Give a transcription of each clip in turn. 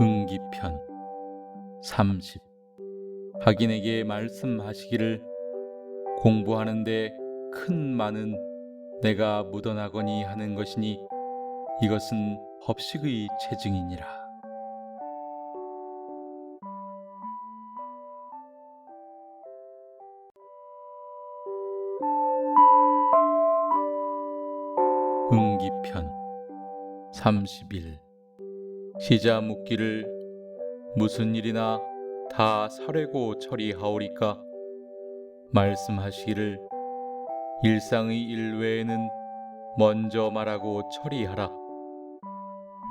응기편 30 하긴에게 말씀하시기를 공부하는데 큰 많은 내가 묻어나거니 하는 것이니 이것은 법식의 체증이니라. 응기편 31 시자 묻기를 무슨 일이나 다 설레고 처리하오리까? 말씀하시기를 일상의 일 외에는 먼저 말하고 처리하라.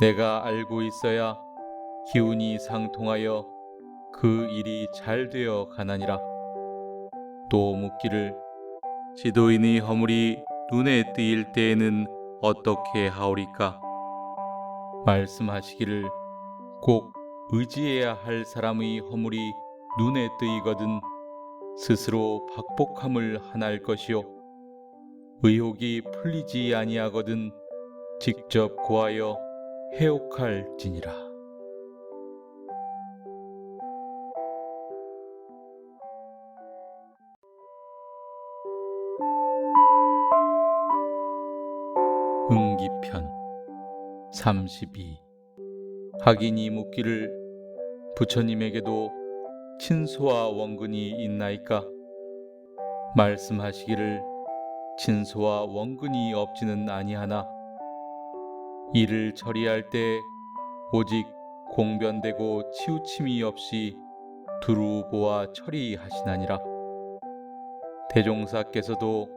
내가 알고 있어야 기운이 상통하여 그 일이 잘 되어 가나니라. 또 묻기를 지도인의 허물이 눈에 띄일 때에는 어떻게 하오리까 말씀하시기를 꼭 의지해야 할 사람의 허물이 눈에 뜨이거든 스스로 박복함을 하날 것이요. 의혹이 풀리지 아니하거든 직접 고하여 해옥할지니라. 응기편 32 하긴이 묻기를 부처님에게도 친소와 원근이 있나이까? 말씀하시기를 친소와 원근이 없지는 아니하나? 이를 처리할 때 오직 공변되고 치우침이 없이 두루 보아 처리하시나니라. 대종사께서도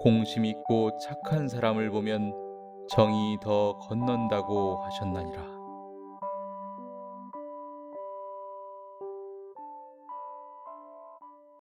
공심 있고 착한 사람을 보면 정이 더 건넌다고 하셨나니라